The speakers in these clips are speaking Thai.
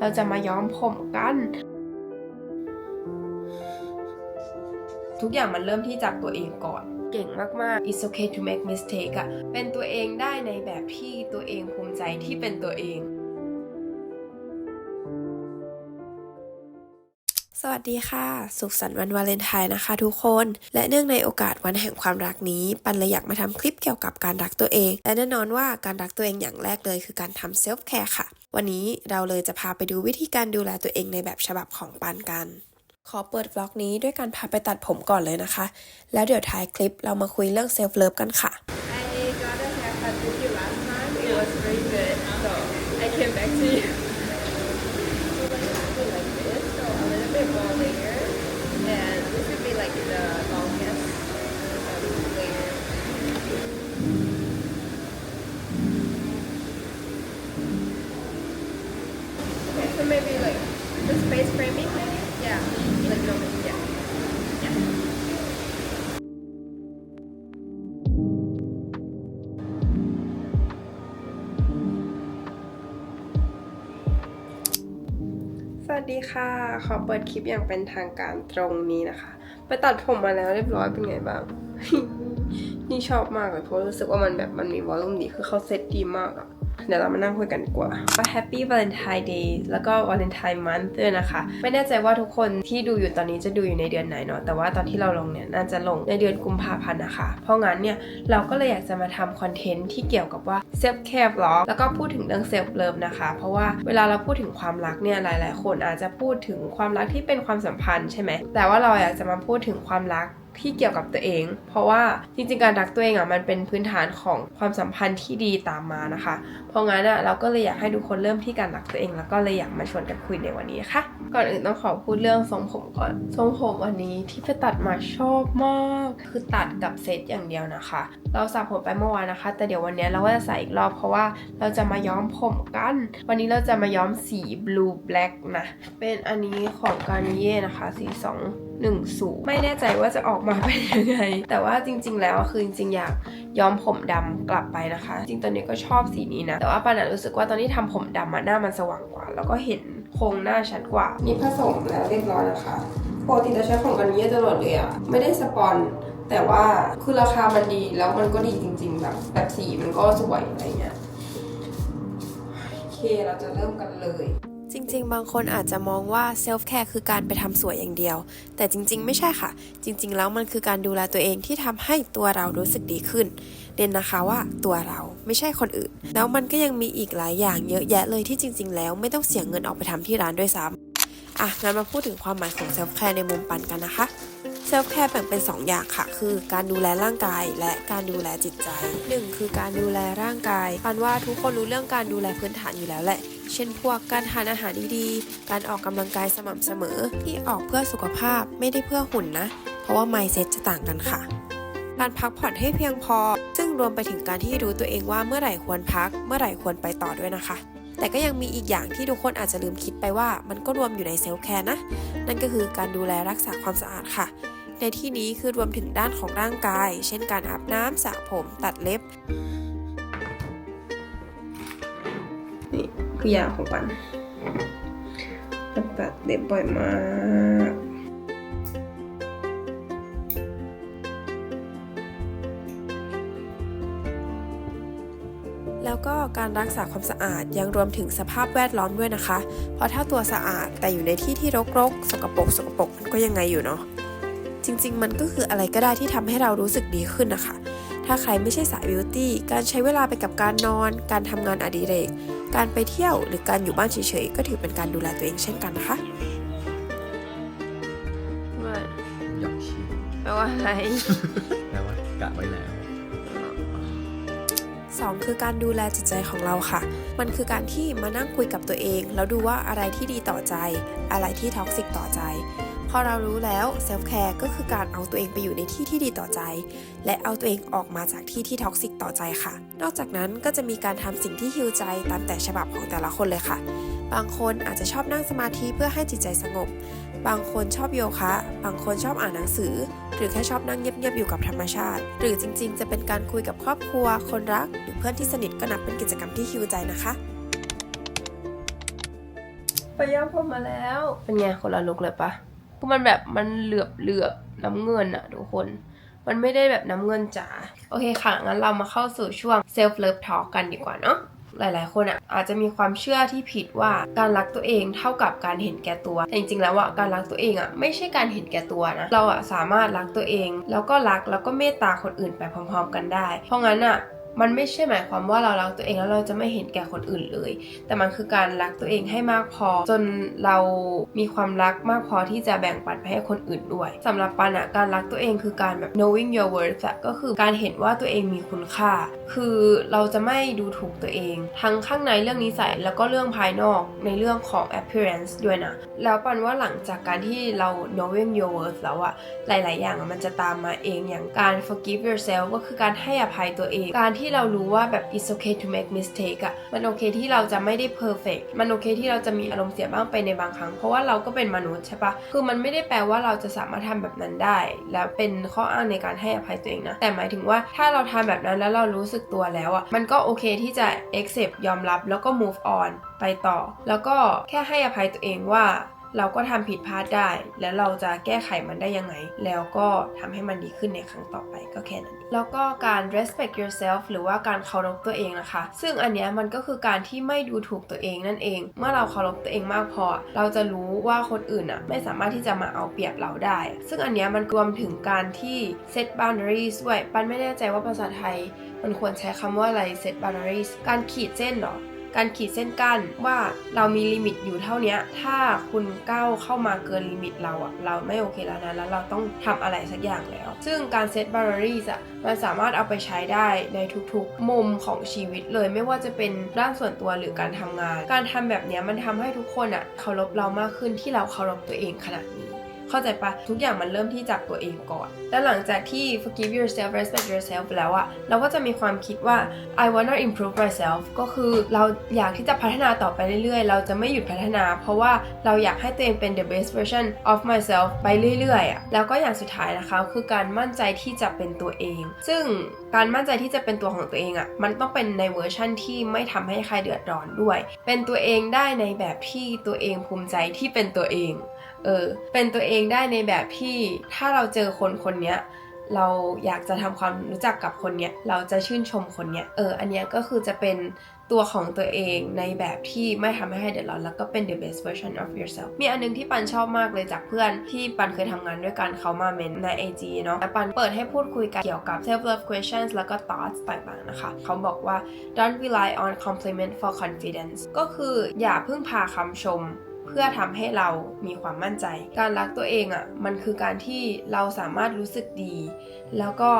เราจะมาย้อมผมกัน ทุกอย่างมันเริ่มที่จากตัวเองก่อน เก่งมาก ๆ it's okay to make mistake อะเป็นตัวเองได้ในแบบที่ตัวเองภูมิใจที่เป็นตัวเองสวัสดีค่ะ สุขสันต์วันวาเลนไทน์นะคะทุกคน และเนื่องในโอกาสวันแห่งความรักนี้ ปันเลยอยากมาทำคลิปเกี่ยวกับการรักตัวเอง และแน่นอนว่าการรักตัวเองอย่างแรกเลยคือการทำเซลฟ์แคร์ค่ะ วันนี้เราเลยจะพาไปดูวิธีการดูแลตัวเองในแบบฉบับของปันกัน ขอเปิดบล็อกนี้ด้วยการพาไปตัดผมก่อนเลยนะคะ แล้วเดี๋ยวท้ายคลิปเรามาคุยเรื่องเซลฟ์เลิฟกันค่ะ I got a haircut with you last time. It was very good. So I came back to you. like this, so a little bit more layer. And this would be like the longest um, layer. Okay, so maybe like framing, maybe? Yeah, like normally, yeah. Yeah. สวัสดีค่ะ ขอเปิดคลิปอย่างเป็นทางการตรงนี้นะคะ ไปตัดผมมาแล้วเรียบร้อยเป็นไงบ้าง นี่ชอบมากเลยเพราะรู้สึกว่ามันแบบมันมีวอลลุ่มดีคือเขาเซตดีมากอะ เดี๋ยวเรามานั่งคุยกันดีกว่าก็ Happy Valentine Day แล้วก็ Valentine Month ด้วยนะคะ ไม่แน่ใจว่าทุกคนที่ดูอยู่ตอนนี้จะดูอยู่ในเดือนไหนเนาะแต่ว่าตอนที่เราลงเนี่ยน่าจะลงในเดือนกุมภาพันธ์นะคะ เพราะงั้นเนี่ยเราก็เลยอยากจะมาทำคอนเทนต์ที่เกี่ยวกับว่า self care vlog แล้วก็พูดถึงเรื่อง self love นะคะ เพราะว่าเวลาเราพูดถึงความรักเนี่ยหลาย ๆ คนอาจจะพูดถึงความรักที่เป็นความสัมพันธ์ใช่ไหมแต่ว่าเราอยากจะมาพูดถึงความรัก ที่เกี่ยวกับตัวเอง เพราะว่าจริงๆการรักตัวเองอะมันเป็นพื้นฐานของความสัมพันธ์ที่ดีตามมานะคะ เพราะงั้นอะเราก็เลยอยากให้ทุกคนเริ่มที่การรักตัวเอง แล้วก็เลยอยากมาชวนกันคุยในวันนี้ค่ะก่อนอื่นต้องขอพูดเรื่องทรงผมก่อนทรงผมวันนี้ที่ไปตัดมาชอบมาก คือตัดกับเซตอย่างเดียวนะคะ เราสระผมไปเมื่อวานนะคะ แต่เดี๋ยววันนี้เราก็จะใส่อีกรอบเพราะว่าเราจะมาย้อมผมกัน วันนี้เราจะมาย้อมสี blue black นะเป็นอันนี้ของการนิเย่นะคะสีสองหนึ่งสูงไม่แน่ใจว่าจะออกมาเป็นยังไง แต่ว่าจริง ๆ แล้วคือจริงๆอยากย้อมผมดำกลับไปนะคะ จริงตอนนี้ก็ชอบสีนี้นะ แต่ว่าปานะรู้สึกว่าตอนที่ทำผมดำอะหน้ามันสว่างกว่า แล้วก็เห็นโครงหน้าชัดกว่า นี่ผสมแล้วเรียบร้อยนะคะปกติจะใช้ของกันนี้ตลอดเลยอะไม่ได้สปอนแต่ว่าคือราคามันดีแล้วมันก็ดีจริง ๆ แบบแบบสีมันก็สวยอะไรเงี้ยโอเคเราจะเริ่มกันเลย ริง ๆ บางคนอาจจะมองว่าเซลฟ์แคร์คือการไปทำสวยอย่างเดียว แต่จริง ๆ ไม่ใช่ค่ะ จริง ๆ แล้วมันคือการดูแลตัวเองที่ทำให้ตัวเรารู้สึกดีขึ้นเน้นนะคะว่าตัวเราไม่ใช่คนอื่น แล้วมันก็ยังมีอีกหลายอย่างเยอะแยะเลยที่จริง ๆ แล้วไม่ต้องเสียเงินออกไปทำที่ร้านด้วยซ้ำอะงั้นมาพูดถึงความหมายของเซลฟ์แคร์ในมุมปันกันนะคะเซลฟ์แคร์แบ่งเป็น 2 อย่างค่ะ คือการดูแลร่างกายและการดูแลจิตใจ 1 คือการดูแลร่างกายปันว่าทุกคนรู้เรื่องการดูแลพื้นฐานอยู่แล้วแหละ เช่นพวกการทานอาหารดีๆ การออกกำลังกายสม่ำเสมอที่ออกเพื่อสุขภาพไม่ได้เพื่อหุ่นนะ เพราะว่า mindset จะต่างกันค่ะ การพักผ่อนให้เพียงพอ ซึ่งรวมไปถึงการที่รู้ตัวเองว่าเมื่อไหร่ควรพัก เมื่อไหร่ควรไปต่อด้วยนะคะ แต่ก็ยังมีอีกอย่างที่ทุกคนอาจจะลืมคิดไปว่ามันก็รวมอยู่ในเซลฟ์แคร์นะ นั่นก็คือการดูแลรักษาความสะอาดค่ะในที่นี้คือรวมถึงด้านของร่างกาย เช่นการอาบน้ำสระผม ตัดเล็บนี่ คือยาของปันมันตัดเล็บบ่อยมากแล้วก็การรักษาความสะอาดยังรวมถึงสภาพแวดล้อมด้วยนะคะ เพราะถ้าตัวสะอาดแต่อยู่ในที่ที่รกๆ สกปรกสกปรกมันก็ยังไงอยู่เนาะ จริงๆ มันก็คืออะไรก็ได้ที่ทำให้เรารู้สึกดีขึ้นนะคะ ถ้าใครไม่ใช่สายบิวตี้ การใช้เวลาไปกับการนอน การทำงานอดิเรก การไปเที่ยวหรือการอยู่บ้านเฉยๆ ก็ถือเป็นการดูแลตัวเองเช่นกันนะคะว่าหยอกชี้แปลว่าอะไรแปลว่ากะไว้แล้ว 2 คือการดูแลจิตใจของเราค่ะ มันคือการที่มานั่งคุยกับตัวเอง แล้วดูว่าอะไรที่ดีต่อใจ อะไรที่ท็อกซิกต่อใจ พอเรารู้แล้วเซลฟ์แคร์ก็คือการเอาตัวเองไปอยู่ในที่ที่ดีต่อใจ และเอาตัวเองออกมาจากที่ที่ท็อกซิกต่อใจค่ะ นอกจากนั้นก็จะมีการทำสิ่งที่ฮิวใจตามแต่ฉบับของแต่ละคนเลยค่ะ บางคนอาจจะชอบนั่งสมาธิเพื่อให้จิตใจสงบ บางคนชอบโยคะ บางคนชอบอ่านหนังสือ หรือแค่ชอบนั่งเงียบๆอยู่กับธรรมชาติ หรือจริงๆ จะเป็นการคุยกับครอบครัว คนรัก หรือเพื่อนที่สนิทก็นับเป็นกิจกรรมที่ฮิวใจนะคะไปย้อมผมมาแล้ว เป็นไงคนละลุกเลยปะ คือมันแบบมันเหลือบเหลือบน้ำเงินอะทุกคน มันไม่ได้แบบน้ำเงินจ๋าโอเคค่ะ งั้นเรามาเข้าสู่ช่วง self love talk กันดีกว่าเนาะหลาย ๆ คนอะอาจจะมีความเชื่อที่ผิดว่าการรักตัวเองเท่ากับการเห็นแก่ตัว แต่จริง ๆ แล้วอะการรักตัวเองอะไม่ใช่การเห็นแก่ตัวนะ เราอะสามารถรักตัวเอง แล้วก็รักแล้วก็เมตตาคนอื่นไปพร้อม ๆ กันได้ เพราะงั้นอะ มันไม่ใช่หมายความว่าเรารักตัวเองแล้วเราจะไม่เห็นแก่คนอื่นเลย แต่มันคือการรักตัวเองให้มากพอ จนเรามีความรักมากพอที่จะแบ่งปันไปให้คนอื่นด้วยสำหรับปันอะการรักตัวเองคือการแบบ knowing your worth ก็คือการเห็นว่าตัวเองมีคุณค่า คือเราจะไม่ดูถูกตัวเอง ทั้งข้างในเรื่องนิสัยแล้วก็เรื่องภายนอกในเรื่องของ appearance ด้วยนะ แล้วปันว่าหลังจากการที่เรา knowing your worth แล้วอะหลาย ๆ อย่างมันจะตามมาเองอย่างการ forgive yourself ก็คือการให้อภัยตัวเอง การที่เรารู้ว่าแบบ it's okay to make mistake อะมันโอเคที่เราจะไม่ได้ perfect มันโอเคที่เราจะมีอารมณ์เสียบ้างไปในบางครั้ง เพราะว่าเราก็เป็นมนุษย์ใช่ปะคือมันไม่ได้แปลว่าเราจะสามารถทำแบบนั้นได้ แล้วเป็นข้ออ้างในการให้อภัยตัวเองนะ แต่หมายถึงว่าถ้าเราทำแบบนั้นแล้วเรารู้สึกตัวแล้วอะมันก็โอเคที่จะ accept ยอมรับแล้วก็ move on ไปต่อ แล้วก็แค่ให้อภัยตัวเองว่า เราก็ทำผิดพลาดได้ แล้วเราจะแก้ไขมันได้ยังไง แล้วก็ทำให้มันดีขึ้นในครั้งต่อไปก็แค่นั้น แล้วก็การ respect yourself หรือว่าการเคารพตัวเองนะคะ ซึ่งอันเนี้ยมันก็คือการที่ไม่ดูถูกตัวเองนั่นเอง เมื่อเราเคารพตัวเองมากพอ เราจะรู้ว่าคนอื่นอะไม่สามารถที่จะมาเอาเปรียบเราได้ ซึ่งอันเนี้ยมันรวมถึงการที่ set boundaries ด้วย ปันไม่แน่ใจว่าภาษาไทย มันควรใช้คำว่าอะไร set boundaries การขีดเส้นเหรอ การขีดเส้นกั้นว่าเรามีลิมิตอยู่เท่านี้ถ้าคุณก้าวเข้ามาเกินลิมิตเราอะเราไม่โอเคแล้วนะแล้วเราต้องทำอะไรสักอย่างแล้ว ซึ่งการเซตบาร์รี่อะมันสามารถเอาไปใช้ได้ในทุกๆ มุมของชีวิตเลยไม่ว่าจะเป็นด้านส่วนตัวหรือการทำงาน การทำแบบนี้มันทำให้ทุกคนอะเคารพเรามากขึ้นที่เราเคารพตัวเองขนาดนี้ เข้าใจปะทุกอย่างมันเริ่มที่จากตัวเองก่อน แล้วหลังจากที่ forgive yourself respect yourself แล้วอะเราก็จะมีความคิดว่า I wanna improve myself ก็คือเราอยากที่จะพัฒนาต่อไปเรื่อยๆ เราจะไม่หยุดพัฒนา เพราะว่าเราอยากให้ตัวเองเป็น the best version of myself ไปเรื่อยๆอะแล้วก็อย่างสุดท้ายนะคะ คือการมั่นใจที่จะเป็นตัวเอง ซึ่งการมั่นใจที่จะเป็นตัวของตัวเองอะมันต้องเป็นในเวอร์ชั่นที่ไม่ทำให้ใครเดือดร้อนด้วย เป็นตัวเองได้ในแบบที่ตัวเองภูมิใจที่เป็นตัวเอง เออ เป็นตัวเองได้ในแบบที่ถ้าเราเจอคนคนนี้เราอยากจะทำความรู้จักกับคนเนี้ยเราจะชื่นชมคนเนี้ยเอออันเนี้ยก็คือจะเป็นตัวของตัวเองในแบบที่ไม่ทำให้เดือดร้อนแล้วก็เป็น the best version of yourself มีอันนึงที่ปันชอบมากเลยจากเพื่อนที่ปันเคยทำงานด้วยกันเขามาเมนใน IG เนาะแต่ปันเปิดให้พูดคุยกันเกี่ยวกับ self love questions แล้วก็ thoughts ต่างๆนะคะ เขาบอกว่า don't rely on compliment for confidence ก็คืออย่าพึ่งพาคำชม เพื่อทำให้เรามีความมั่นใจ การรักตัวเองอะ่ะมันคือการที่เราสามารถรู้สึกดี แล้วก็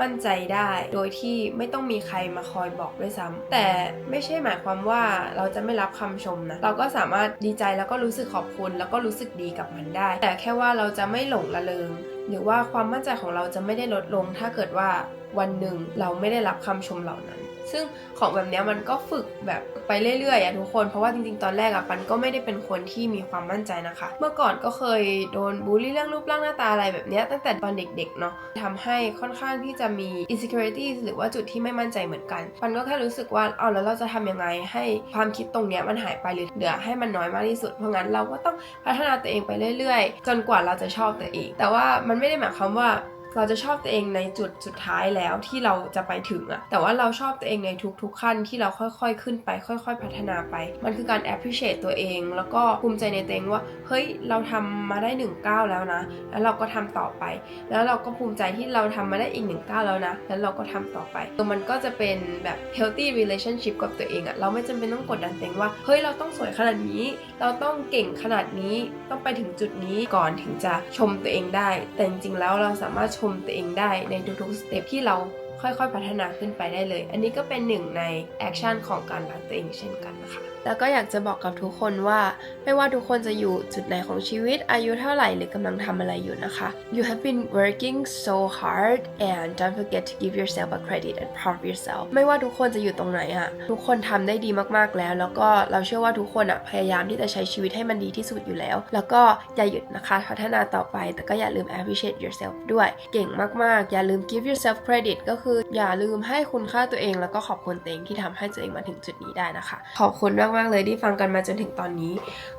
มั่นใจได้โดยที่ไม่ต้องมีใครมาคอยบอกด้วยซ้ำแต่ไม่ใช่หมายความว่าเราจะไม่รับคำชมนะ เราก็สามารถดีใจแล้วก็รู้สึกขอบคุณ แล้วก็รู้สึกดีกับมันได้ แต่แค่ว่าเราจะไม่หลงละเลงหรือว่าความมั่นใจของเราจะไม่ได้ลดลง ถ้าเกิดว่าวันหนึ่งเราไม่ได้รับคำชมเหล่านั้น ซึ่งของแบบนี้มันก็ฝึกแบบไปเรื่อยๆอะทุกคน เพราะว่าจริงๆ ตอนแรกอะปันก็ไม่ได้เป็นคนที่มีความมั่นใจนะคะ เมื่อก่อนก็เคยโดนบูลลี่เรื่องรูปร่างหน้าตาอะไรแบบนี้ตั้งแต่ตอนเด็กๆเนาะทำให้ค่อนข้างที่จะมี insecurities หรือว่าจุดที่ไม่มั่นใจเหมือนกัน ปันก็แค่รู้สึกว่าเอาแล้วเราจะทำยังไงให้ความคิดตรงเนี้ยมันหายไปหรือเหลือให้มันน้อยมากที่สุด เพราะงั้นเราก็ต้องพัฒนาตัวเองไปเรื่อยๆ จนกว่าเราจะชอบตัวเอง แต่ว่ามันไม่ได้หมายความว่า เราจะชอบตัวเองในจุดสุดท้ายแล้วที่เราจะไปถึงอะแต่ว่าเราชอบตัวเองในทุกๆขั้นที่เราค่อยๆขึ้นไป ค่อย ๆ พัฒนาไป มันคือการ appreciate ตัวเอง แล้วก็ภูมิใจในตัวเองว่า เฮ้ย เราทำมาได้หนึ่งก้าวแล้วนะ แล้วเราก็ทำต่อไป แล้วเราก็ภูมิใจที่เราทำมาได้อีกหนึ่งก้าวแล้วนะ แล้วเราก็ทำต่อไปตัวมันก็จะเป็นแบบ healthy relationship กับตัวเองอะเราไม่จำเป็นต้องกดดันตัวเองว่า เฮ้ย เราต้องสวยขนาดนี้ เราต้องเก่งขนาดนี้ ต้องไปถึงจุดนี้ก่อนถึงจะชมตัวเองได้ แต่จริงๆแล้วเราสามารถชมตัวเองได้ในทุกๆสเต็ปที่เราค่อยๆ พัฒนาขึ้นไปได้เลย อันนี้ก็เป็นหนึ่งในแอคชั่นของการรักตัวเองเช่นกันนะคะ แล้วก็อยากจะบอกกับทุกคนว่า ไม่ว่าทุกคนจะอยู่จุดไหนของชีวิตอายุเท่าไหร่หรือกำลังทำอะไรอยู่นะคะ you have been working so hard and don't forget to give yourself a credit and proud of yourself ไม่ว่าทุกคนจะอยู่ตรงไหนอะทุกคนทำได้ดีมากๆแล้ว แล้วก็เราเชื่อว่าทุกคนอะพยายามที่จะใช้ชีวิตให้มันดีที่สุดอยู่แล้ว แล้วก็อย่าหยุดนะคะพัฒนาต่อไป แต่ก็อย่าลืม appreciate yourself ด้วย เก่งมากๆ อย่าลืม give yourself credit ก็คือคืออย่าลืมให้คุณค่าตัวเอง แล้วก็ขอบคุณตัวเองที่ทำให้ตัวเองมาถึงจุดนี้ได้นะคะ ขอบคุณมากๆ เลยที่ฟังกันมาจนถึงตอนนี้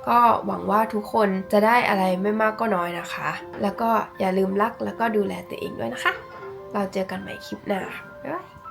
ก็หวังว่าทุกคนจะได้อะไรไม่มากก็น้อยนะคะ แล้วก็อย่าลืมรักแล้วก็ดูแลตัวเองด้วยนะคะ เราเจอกันใหม่คลิปหน้าบ๊ายบาย